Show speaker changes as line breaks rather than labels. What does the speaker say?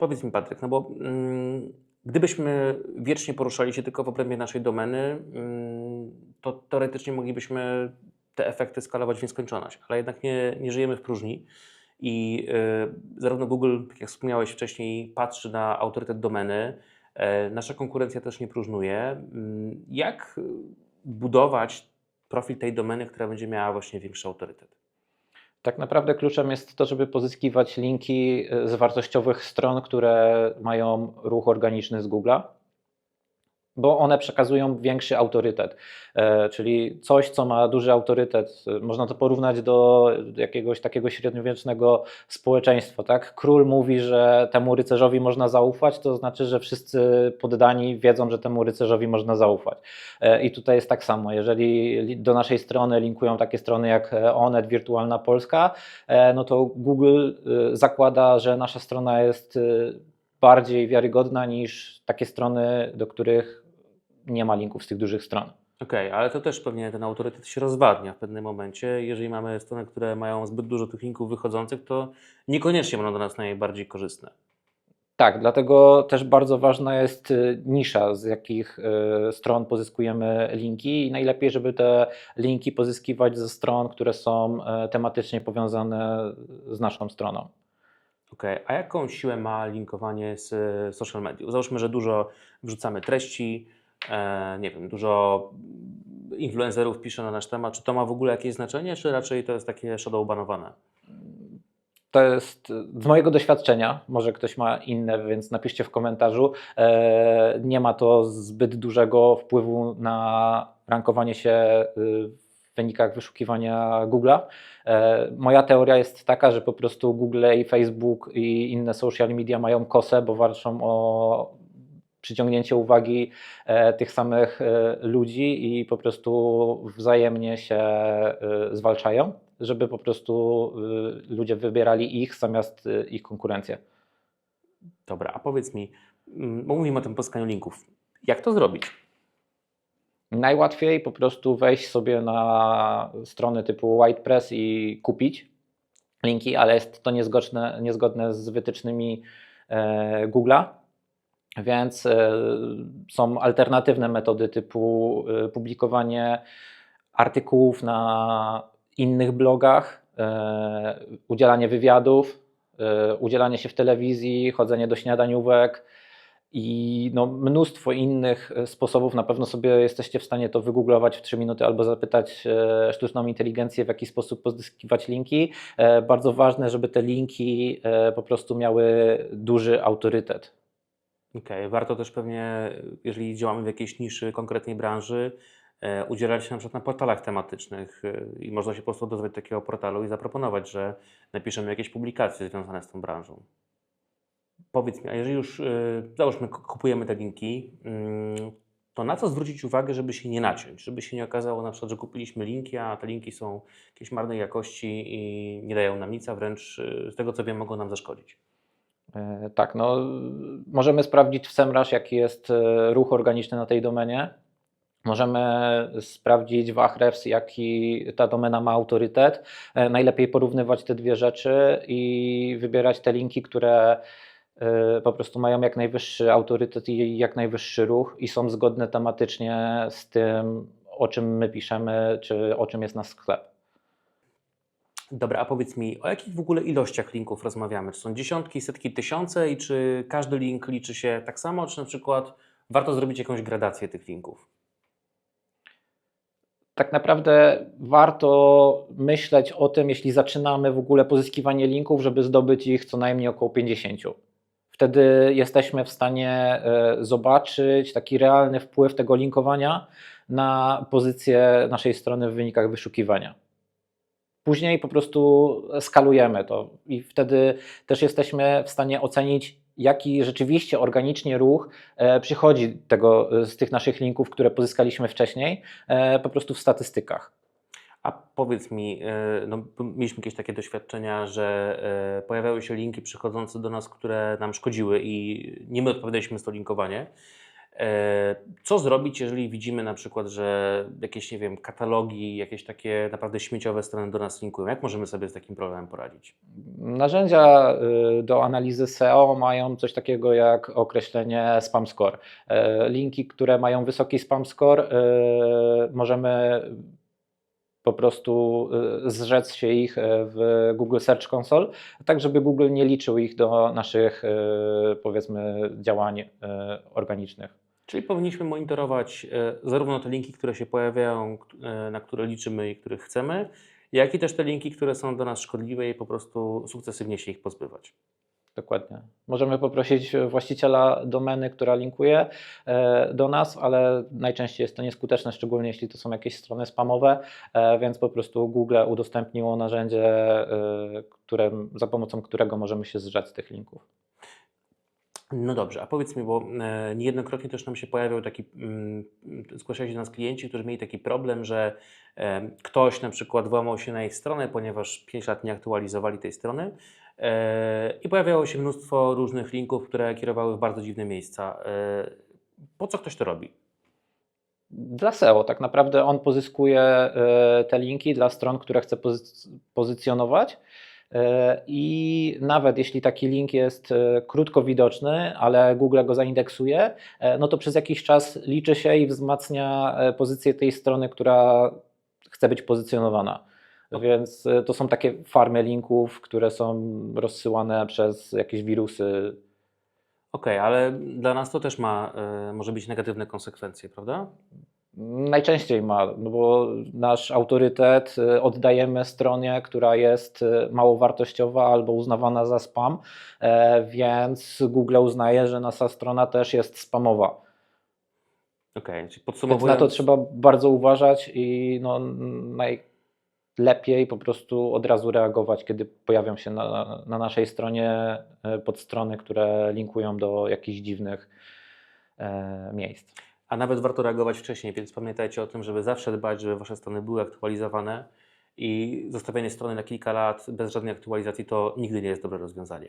Powiedz mi, Patryk, no bo mm, gdybyśmy wiecznie poruszali się tylko w obrębie naszej domeny, mm, to teoretycznie moglibyśmy te efekty skalować w nieskończoność, ale jednak nie, nie żyjemy w próżni i y, zarówno Google, tak jak wspomniałeś wcześniej, patrzy na autorytet domeny, e, nasza konkurencja też nie próżnuje. Mm, Jak budować profil tej domeny, która będzie miała właśnie większy autorytet?
Tak naprawdę kluczem jest to, żeby pozyskiwać linki e, z wartościowych stron, które mają ruch organiczny z Google'a, bo one przekazują większy autorytet. E, Czyli coś, co ma duży autorytet, można to porównać do jakiegoś takiego średniowiecznego społeczeństwa. Tak? Król mówi, że temu rycerzowi można zaufać, to znaczy, że wszyscy poddani wiedzą, że temu rycerzowi można zaufać. E, I tutaj jest tak samo. Jeżeli li- do naszej strony linkują takie strony jak Onet, Wirtualna Polska, e, no to Google zakłada, że nasza strona jest bardziej wiarygodna niż takie strony, do których nie ma linków z tych dużych stron.
Okej, ale to też pewnie ten autorytet się rozwadnia w pewnym momencie. Jeżeli mamy strony, które mają zbyt dużo tych linków wychodzących, to niekoniecznie będą dla nas najbardziej korzystne.
Tak, dlatego też bardzo ważna jest y, nisza, z jakich y, stron pozyskujemy linki i najlepiej, żeby te linki pozyskiwać ze stron, które są e, tematycznie powiązane z naszą stroną.
Okej, a jaką siłę ma linkowanie z social mediów? Załóżmy, że dużo wrzucamy treści, e, nie wiem, dużo influencerów pisze na nasz temat. Czy to ma w ogóle jakieś znaczenie, czy raczej to jest takie shadow banowane?
To jest y, z mojego doświadczenia, może ktoś ma inne, więc napiszcie w komentarzu. E, Nie ma to zbyt dużego wpływu na rankowanie się y, w wynikach wyszukiwania Google'a. E, Moja teoria jest taka, że po prostu Google i Facebook i inne social media mają kosę, bo walczą o przyciągnięcie uwagi e, tych samych e, ludzi i po prostu wzajemnie się zwalczają, żeby po prostu ludzie wybierali ich zamiast ich konkurencję.
Dobra, a powiedz mi, mm, bo mówimy o tym pozyskaniu linków. Jak to zrobić?
Najłatwiej po prostu wejść sobie na strony typu WhitePress i kupić linki, ale jest to niezgodne, niezgodne z wytycznymi e, Google'a. Więc e, są alternatywne metody typu e, publikowanie artykułów na innych blogach, udzielanie wywiadów, udzielanie się w telewizji, chodzenie do śniadaniówek i no, mnóstwo innych e, sposobów. Na pewno sobie jesteście w stanie to wygooglować w 3 minuty albo zapytać e, sztuczną inteligencję, w jaki sposób pozyskiwać linki. E, Bardzo ważne, żeby te linki po prostu miały duży autorytet.
Okej, warto też pewnie, jeżeli działamy w jakiejś niszy, konkretnej branży, udzielać się na przykład na portalach tematycznych i można się po prostu odezwać do takiego portalu i zaproponować, że napiszemy jakieś publikacje związane z tą branżą. Powiedz mi, a jeżeli już, e, załóżmy, kupujemy te linki, mm, to na co zwrócić uwagę, żeby się nie naciąć? Żeby się nie okazało na przykład, że kupiliśmy linki, a te linki są jakiejś marnej jakości i nie dają nam nic, a wręcz e, z tego co wiem mogą nam zaszkodzić.
E, Tak, no możemy sprawdzić w SEMrush, jaki jest e, ruch organiczny na tej domenie. Możemy sprawdzić w Ahrefs, jaki ta domena ma autorytet. E, Najlepiej porównywać te dwie rzeczy i wybierać te linki, które po prostu mają jak najwyższy autorytet i jak najwyższy ruch i są zgodne tematycznie z tym, o czym my piszemy, czy o czym jest nasz sklep.
Dobra, a powiedz mi, o jakich w ogóle ilościach linków rozmawiamy? Czy są dziesiątki, setki, tysiące i czy każdy link liczy się tak samo, czy na przykład warto zrobić jakąś gradację tych linków?
tak naprawdę warto myśleć o tym, jeśli zaczynamy w ogóle pozyskiwanie linków, żeby zdobyć ich co najmniej około 50. Wtedy jesteśmy w stanie e, zobaczyć taki realny wpływ tego linkowania na pozycję naszej strony w wynikach wyszukiwania. Później po prostu skalujemy to i wtedy też jesteśmy w stanie ocenić, jaki rzeczywiście organicznie ruch e, przychodzi tego, z tych naszych linków, które pozyskaliśmy wcześniej, e, po prostu w statystykach.
A powiedz mi, e, no, mieliśmy jakieś takie doświadczenia, że e, pojawiały się linki przychodzące do nas, które nam szkodziły i nie my odpowiadaliśmy za to linkowanie. E, Co zrobić, jeżeli widzimy na przykład, że jakieś, nie wiem, katalogi, jakieś takie naprawdę śmieciowe strony do nas linkują? Jak możemy sobie z takim problemem poradzić?
Narzędzia do analizy SEO mają coś takiego jak określenie spam score. Linki, które mają wysoki spam score, możemy po prostu y, zrzec się ich e, w Google Search Console, tak żeby Google nie liczył ich do naszych y, powiedzmy działań y, organicznych.
Czyli powinniśmy monitorować e, zarówno te linki, które się pojawiają, e, na które liczymy i których chcemy, jak i też te linki, które są dla nas szkodliwe i po prostu sukcesywnie się ich pozbywać.
Dokładnie. Możemy poprosić właściciela domeny, która linkuje e, do nas, ale najczęściej jest to nieskuteczne, szczególnie jeśli to są jakieś strony spamowe, e, więc po prostu Google udostępniło narzędzie, e, które, za pomocą którego możemy się zrzec z tych linków.
No dobrze, a powiedz mi, bo niejednokrotnie też nam się pojawiał taki, mm, zgłaszali się do nas klienci, którzy mieli taki problem, że ktoś na przykład włamał się na ich stronę, ponieważ 5 lat nie aktualizowali tej strony i pojawiało się mnóstwo różnych linków, które kierowały w bardzo dziwne miejsca. E, po co ktoś to robi?
Dla SEO tak naprawdę on pozyskuje e, te linki dla stron, które chce pozy- pozycjonować. E, I nawet jeśli taki link jest e, krótko widoczny, ale Google go zaindeksuje, e, no to przez jakiś czas liczy się i wzmacnia e, pozycję tej strony, która chce być pozycjonowana. Więc e, to są takie farmy linków, które są rozsyłane przez jakieś wirusy.
Okej, ale dla nas to też ma, e, może być negatywne konsekwencje, prawda?
Najczęściej ma, no bo nasz autorytet y, oddajemy stronie, która jest y, mało wartościowa albo uznawana za spam, e, więc Google uznaje, że nasza strona też jest spamowa.
Okej, czyli
Więc
podsumowując...
na to trzeba bardzo uważać i no, najlepiej po prostu od razu reagować, kiedy pojawią się na, na naszej stronie e, podstrony, które linkują do jakichś dziwnych e, miejsc.
A nawet warto reagować wcześniej, więc pamiętajcie o tym, żeby zawsze dbać, żeby Wasze strony były aktualizowane i zostawianie strony na kilka lat bez żadnej aktualizacji to nigdy nie jest dobre rozwiązanie.